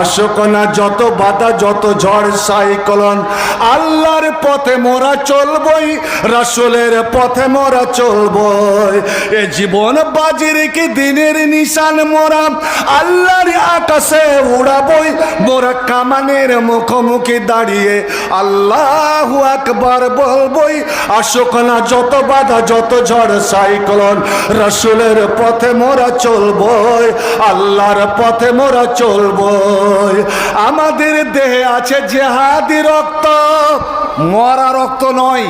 আসক না, যত বাধা, যত ঝড় সাইকলন আল্লাহর পথে মোরা চলবই, রাসুলের পথে মোরা চলবই। এ জীবন বাজি রেখে দিনের নিশান মোরা? আল্লাহর আকাশে উড়াবই, মোরা কামানের মুখোমুখি দাঁড়িয়ে। আল্লাহ আকবার বলবই আসক না, যত বাধা, যত ঝড় সাইকলন রসুলের পথে মোরা চলবই, আল্লাহর পথে মোরা চলবই। আমাদের দেহে আছে জেহাদি রক্ত। মরা রক্ত নয়।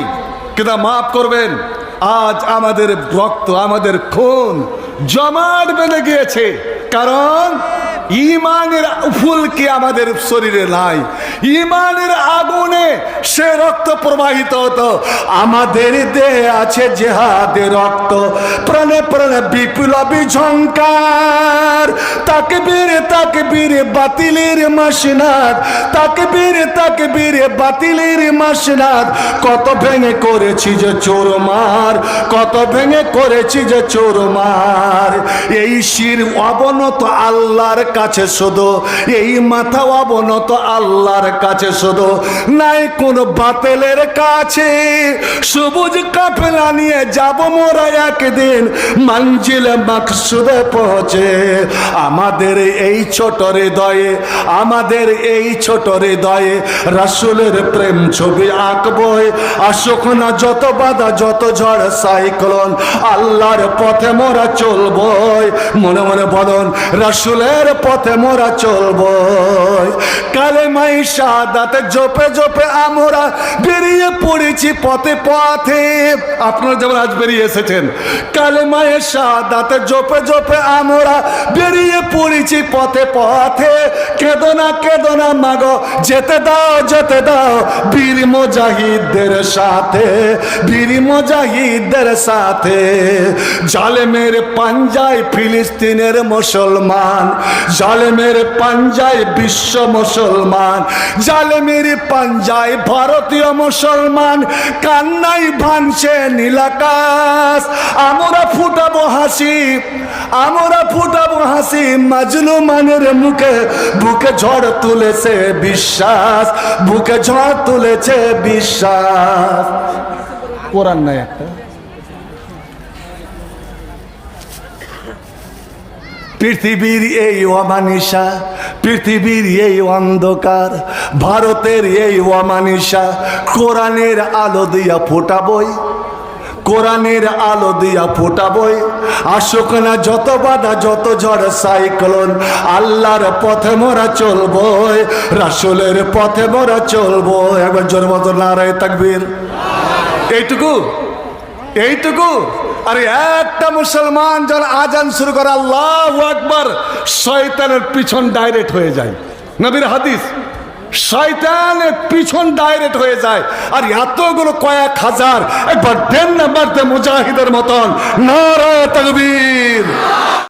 কিন্তু মাফ করবেন? আজ আমাদের রক্ত, আমাদের খুন জমাট বেঁধে গিয়েছে। কারণ ইমানের ফুলকি আমাদের শরীরে নাই? ইমানের আগুনে সে রক্ত প্রবাহিত হতো। আমাদের দেহে আছে জেহাদের রক্ত। প্রাণে প্রাণে বিপ্লবী ঝঙ্কার তাকে বীরে তাকে বীরে বাতিলের মাসিনাথ তাকে বীরে তাকে বীরে বাতিলের মাসিনাথ কত ভেঙে করেছি যে চোর মার, কত ভেঙে করেছি যে চোর মার এই শির অবনত আল্লাহর কাছে শুধু, এই মাথা অবনত আল্লাহর কাছে শুধু। নাই কোন বাতেলের কাছে। সবুজ কাফেলা নিয়ে যাব মোরা একদিন। মঞ্জিলে মাকসুদে পৌঁছে। আমাদের এই ছোট হৃদয়ে, আমাদের এই ছোট হৃদয়ে রাসুলের প্রেম ছবি আঁকবই। আসুক না যত বাধা, যত ঝড়, সাইক্লোন। আল্লাহর পথে মোরা চলবই মনে মনে বলুন রসুলের পথে মোরা চলবই। কালে মাই সাদাতে জপে জপে আমরা পড়েছি পথে পথে। আপনারা যেমন আজ বেরিয়ে এসেছেন, কালে মায়ের সাদাতে জপে জপে আমরা বেরিয়ে পড়েছি পথে পথে। কেদনা কেদনা মাগো, যেতে দাও যেতে দাও বীর মুজাহিদদের সাথে, বীর মুজাহিদদের সাথে। জালেমের পাঞ্জায় ফিলিস্তিনের মুসলমান, জালেমের পাঞ্জায় বিশ্ব মুসলমান, জালেমের পাঞ্জায় ভারতীয় মুসলমান। কান্নাই ভাঙছে নীলাকাশ আমরা ফুটাবো হাসি, আমরা ফুটাবো হাসি মাজলু মানের মুখে। বুকে ঝড় তুলেছে বিশ্বাস, বুকে ঝড় তুলেছে বিশ্বাস। কোরআন নাই একটা। পৃথিবীর এই অমানিসা পৃথিবীর এই অন্ধকার, ভারতের এই অমানিসা, কোরআনের আলো দিয়া ফোটাবই, কোরআনের আলো দিয়া ফোটাবই। আসুক না যত বাধা, যত ঝড়, সাইক্লোন, আল্লাহর পথে মোরা চলবই, রাসুলের পথে মোরা চলবো একবার জোর মতো নারায় তাকবীর। এইটুকু? এইটুকু? আর একটা মুসলমান যখন আজান শুরু করে, আল্লাহ আকবর, শয়তানের পিছন ডাইরেক্ট হয়ে যায়। নবীর হাদিস, শয়তানের পিছন ডাইরেক্ট হয়ে যায়। আর এতগুলো কয়েক হাজার, একবার দেন নাম্বারতে মুজাহিদের মতন। নারা তকবীর।